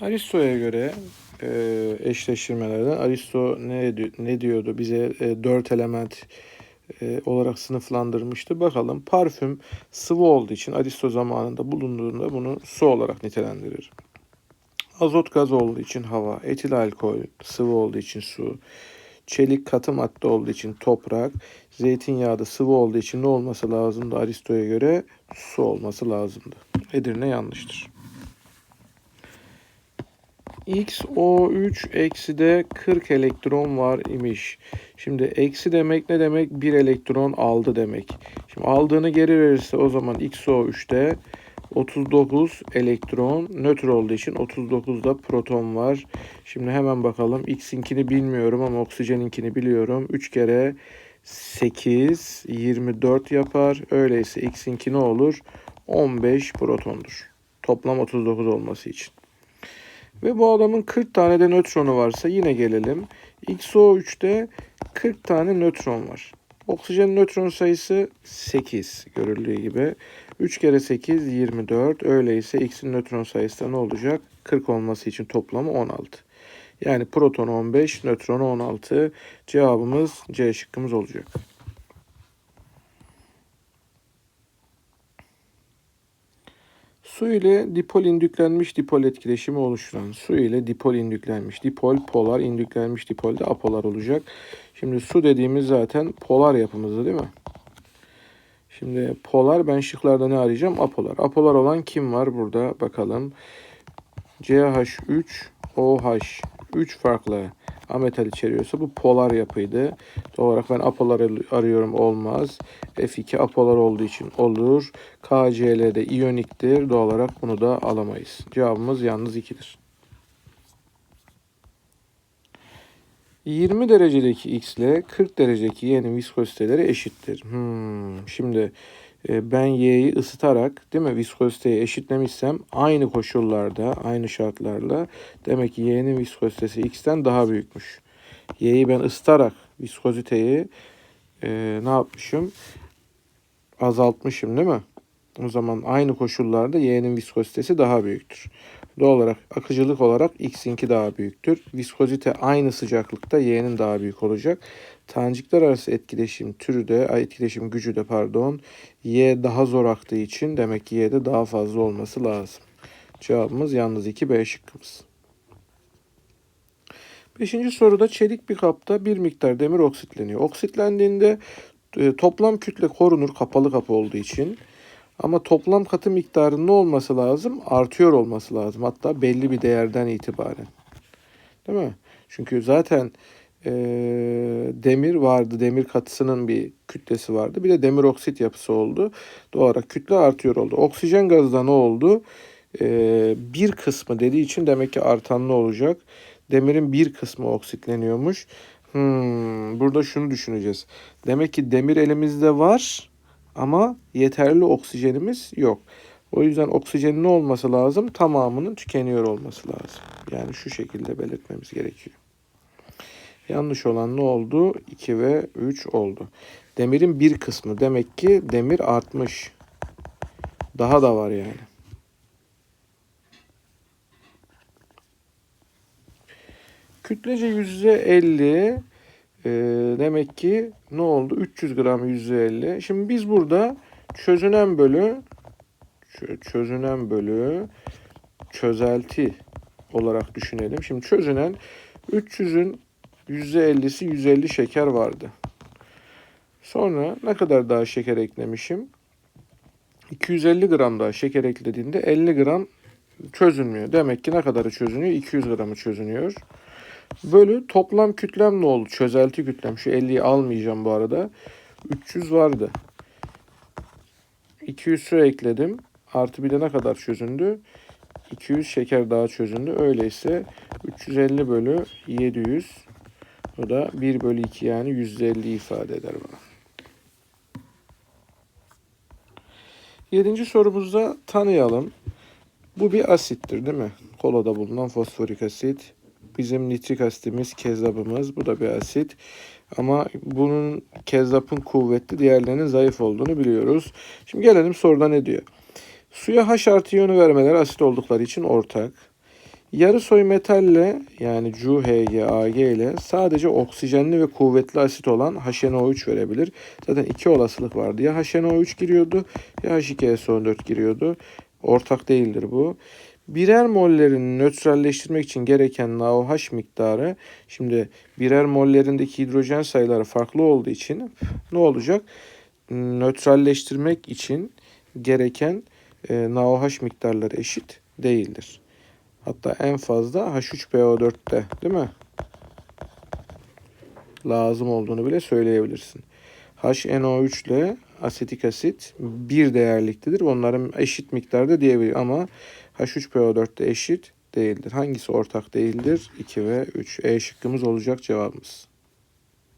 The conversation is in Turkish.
Aristo'ya göre e, eşleştirmelerden Aristo ne, ne diyordu? Bize e, dört element e, olarak sınıflandırmıştı. Bakalım parfüm sıvı olduğu için Aristo zamanında bulunduğunda bunu su olarak nitelendirir. Azot gaz olduğu için hava, etil alkol sıvı olduğu için su, çelik katı madde olduğu için toprak, zeytinyağı da sıvı olduğu için ne olması lazımdı Aristo'ya göre? Su olması lazımdı. Edirne yanlıştır. XO3 eksi de 40 elektron var imiş. Şimdi eksi demek ne demek? 1 elektron aldı demek. Şimdi aldığını geri verirse o zaman XO3'te 39 elektron nötr olduğu için 39 da proton var. Şimdi hemen bakalım. X'inkini bilmiyorum ama oksijeninkini biliyorum. 3 kere 8 24 yapar. Öyleyse X'inki ne olur? 15 protondur. Toplam 39 olması için. Ve bu adamın 40 tane de nötronu varsa yine gelelim. XO3'te 40 tane nötron var. Oksijen nötron sayısı 8 görüldüğü gibi. 3 kere 8 24. Öyleyse X'in nötron sayısı da ne olacak? 40 olması için toplamı 16. Yani proton 15, nötron 16. Cevabımız C şıkkımız olacak. Su ile dipol indüklenmiş dipol etkileşimi oluşturan su ile dipol indüklenmiş dipol polar indüklenmiş dipol de apolar olacak. Şimdi su dediğimiz zaten polar yapımızdı değil mi? Şimdi polar ben şıklarda ne arayacağım? Apolar. Apolar olan kim var burada? Bakalım. CH3 OH 3 farklı ametal içeriyorsa bu polar yapıydı. Doğal olarak ben apolar arıyorum olmaz. F2 apolar olduğu için olur. KCl de iyoniktir. Doğal olarak bunu da alamayız. Cevabımız yalnız 2'dir. 20 derecedeki x ile 40 derecedeki y'nin viskoziteleri eşittir. Hmm, şimdi ben y'yi ısıtarak değil mi viskoziteyi eşitlemişsem aynı koşullarda aynı şartlarla demek ki y'nin viskozitesi x'ten daha büyükmüş. Y'yi ben ısıtarak viskoziteyi e, ne yapmışım? Azaltmışım değil mi? O zaman aynı koşullarda y'nin viskozitesi daha büyüktür. Doğal olarak akıcılık olarak x'inki daha büyüktür. Viskozite aynı sıcaklıkta y'nin daha büyük olacak. Tanecikler arası etkileşim türü de, etkileşim gücü de pardon, y daha zor aktığı için demek ki y'de daha fazla olması lazım. Cevabımız yalnız 2 B şıkkımız. Beşinci soruda çelik bir kapta bir miktar demir oksitleniyor. Oksitlendiğinde e, toplam kütle korunur kapalı kapı olduğu için. Ama toplam katı miktarının ne olması lazım? Artıyor olması lazım. Hatta belli bir değerden itibaren. Değil mi? Çünkü zaten e, demir vardı. Demir katısının bir kütlesi vardı. Bir de demir oksit yapısı oldu. Doğal olarak kütle artıyor oldu. Oksijen gazda ne oldu? E, bir kısmı dediği için demek ki artan ne olacak? Demirin bir kısmı oksitleniyormuş. Hmm, burada şunu düşüneceğiz. Demek ki demir elimizde var ama yeterli oksijenimiz yok. O yüzden oksijenin ne olması lazım? Tamamının tükeniyor olması lazım. Yani şu şekilde belirtmemiz gerekiyor. Yanlış olan ne oldu? 2 ve 3 oldu. Demirin bir kısmı. Demek ki demir artmış. Daha da var yani. Kütlece %50 e, demek ki ne oldu? 300 gram %50. Şimdi biz burada çözünen bölü çö- çözünen bölü çözelti olarak düşünelim. Şimdi çözünen 300'ün %50'si 150 şeker vardı. Sonra ne kadar daha şeker eklemişim? 250 gram daha şeker eklediğinde 50 gram çözünmüyor. Demek ki ne kadarı çözünüyor? 200 gramı çözünüyor. Bölü toplam kütlem ne oldu? Çözelti kütlem. Şu 50'yi almayacağım bu arada. 300 vardı. 200 su ekledim. Artı bir de ne kadar çözündü? 200 şeker daha çözündü. Öyleyse 350 bölü 700. O da 1 bölü 2 yani 150 ifade eder bana. Yedinci sorumuzda tanıyalım. Bu bir asittir değil mi? Kolada bulunan fosforik asit. Bizim nitrik asitimiz kezzapımız. Bu da bir asit. Ama bunun kezzapın kuvvetli, diğerlerinin zayıf olduğunu biliyoruz. Şimdi gelelim soruda ne diyor? Suya H artı iyonu vermeleri asit oldukları için ortak. Yarı soy metalle yani CuHgAg ile sadece oksijenli ve kuvvetli asit olan HNO3 verebilir. Zaten iki olasılık vardı. Ya HNO3 giriyordu ya H2SO4 giriyordu. Ortak değildir bu. Birer mollerini nötralleştirmek için gereken NaOH miktarı şimdi birer mollerindeki hidrojen sayıları farklı olduğu için ne olacak? Nötralleştirmek için gereken e, NaOH miktarları eşit değildir. Hatta en fazla H3PO4'te değil mi? Lazım olduğunu bile söyleyebilirsin. HNO3 ile asetik asit bir değerliktedir. Onların eşit miktarda diyebilir ama H3PO4'te eşit değildir. Hangisi ortak değildir? 2 ve 3. E şıkkımız olacak cevabımız.